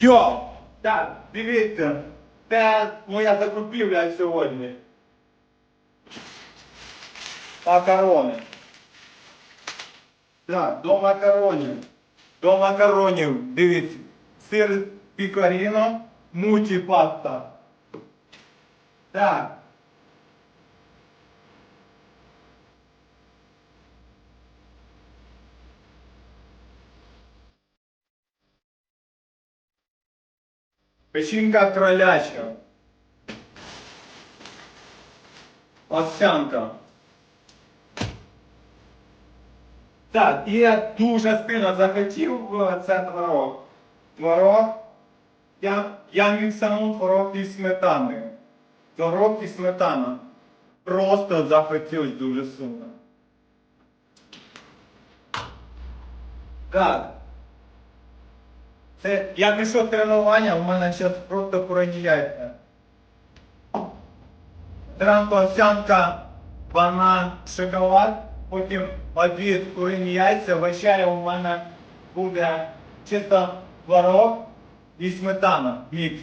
Йо! Так, дивіться, це моя закупівля сьогодні. Макарони. Так, до макаронів. До макаронів, дивіться. Сир пікаріно, муті паста. Так. Печінка кроляча. Овсянка. Так, і я дуже сильно захотів е, це творог. Творог. Я, я міксанув творог із сметани. Творог і сметана. Просто захотілось дуже сильно. Так. Це я пішов тренування, у мене зараз просто курені яйця. Зранку овсянка, банан, шоколад, потім обід курені яйця, вечеря у мене буде чисто творог і сметана, мікс.